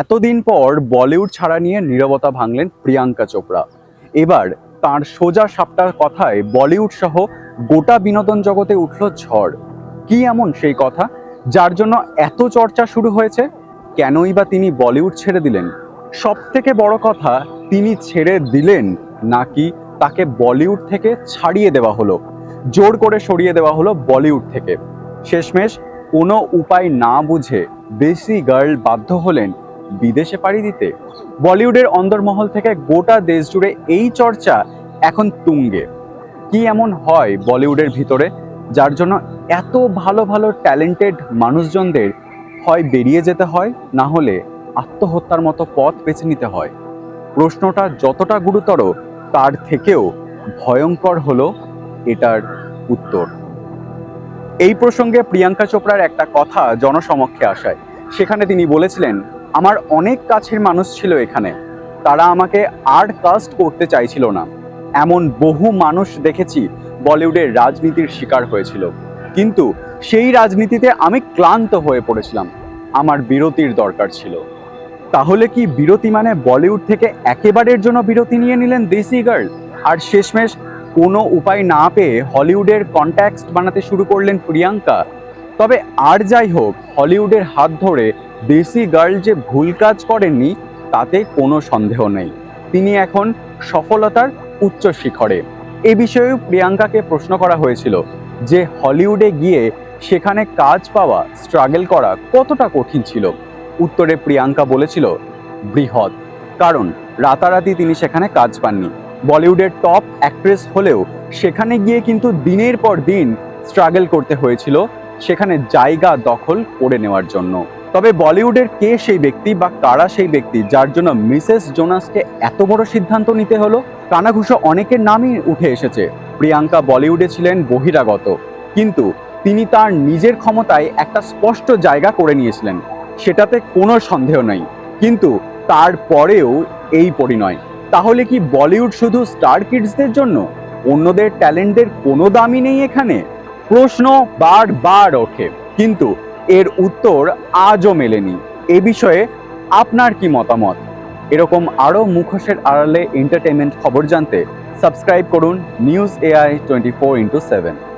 এতদিন পর বলিউড ছাড়া নিয়ে নীরবতা ভাঙলেন প্রিয়াঙ্কা চোপড়া। এবার তার সোজা সাপটার কথায় বলিউড সহ গোটা বিনোদন জগতে উঠল ঝড়। কি এমন সেই কথা যার জন্য এত চর্চা শুরু হয়েছে? কেনই বা তিনি বলিউড ছেড়ে দিলেন? সব থেকে বড় কথা তিনি ছেড়ে দিলেন নাকি তাকে বলিউড থেকে ছাড়িয়ে দেওয়া হলো? জোর করে সরিয়ে দেওয়া হলো বলিউড থেকে। শেষমেশ কোনো উপায় না বুঝে দেশি গার্ল বাধ্য হলেন বিদেশে পাড়ি দিতে, বলিউডের অন্দরমহল থেকে গোটা দেশ জুড়ে এই চর্চা এখন তুঙ্গে। কি এমন হয় বলিউডের ভিতরে, যার জন্য এত ভালো ভালো ট্যালেন্টেড মানুষজনদের হয় বেরিয়ে যেতে হয়, না হলে আত্মহত্যার মতো পথ বেছে নিতে হয়? প্রশ্নটা যতটা গুরুতর, তার থেকেও ভয়ঙ্কর হলো এটার উত্তর। এই প্রসঙ্গে প্রিয়াঙ্কা চোপড়ার একটা কথা জনসমক্ষে আসায়। সেখানে তিনি বলেছিলেন আমার অনেক কাছের মানুষ ছিল এখানে। তারা আমাকে আর কাস্ট করতে চাইছিল না। এমন বহু মানুষ দেখেছি বলিউডের রাজনীতির শিকার হয়েছিল। কিন্তু সেই রাজনীতিতে আমি ক্লান্ত হয়ে পড়েছিলাম। আমার বিরতির দরকার ছিল। তাহলে কি বিরতি মানে বলিউড থেকে একেবারের জন্য বিরতি নিয়ে নিলেন দেশি গার্ল আর শেষমেশ কোনো উপায় না পেয়ে হলিউডের কন্ট্যাক্ট বানাতে শুরু করলেন প্রিয়াঙ্কা। তবে আর যাই হোক, হলিউডের হাত ধরে দেশি গার্ল যে ভুল কাজ করেননি, তাতে কোনো সন্দেহ নেই। তিনি এখন সফলতার উচ্চ শিখরে। এ বিষয়েও প্রিয়াঙ্কাকে প্রশ্ন করা হয়েছিল যে, হলিউডে গিয়ে সেখানে কাজ পাওয়া, স্ট্রাগল করা কতটা কঠিন ছিল? উত্তরে প্রিয়াঙ্কা বলেছিল, বৃহৎ। কারণ, রাতারাতি তিনি সেখানে কাজ পাননি। বলিউডের টপ অ্যাক্ট্রেস হলেও সেখানে গিয়ে কিন্তু দিনের পর দিন স্ট্রাগল করতে হয়েছিল, সেখানে জায়গা দখল করে নেওয়ার জন্য। তবে বলিউডের কে সেই ব্যক্তি বা কারা সেই ব্যক্তি, যার জন্য মিসেস জোনাসকে এত বড় সিদ্ধান্ত নিতে হলো? কানাঘুষো অনেকের নামই উঠে এসেছে। প্রিয়াঙ্কা বলিউডে ছিলেন বহিরাগত। কিন্তু তিনি তার নিজের ক্ষমতায় একটা স্পষ্ট জায়গা করে নিয়েছিলেন। সেটাতে কোনো সন্দেহ নেই। কিন্তু তারপরেও এই পরিণয়। তাহলে কি বলিউড শুধু স্টার কিডসদের জন্য? অন্যদের ট্যালেন্টের কোনো দামই নেই এখানে? প্রশ্ন বারবার ওঠে। কিন্তু এর উত্তর আজও মেলেনি। এ বিষয়ে আপনার কি মতামত? এরকম আরও মুখোশের আড়ালে এন্টারটেনমেন্ট খবর জানতে সাবস্ক্রাইব করুন news AI twenty four into seven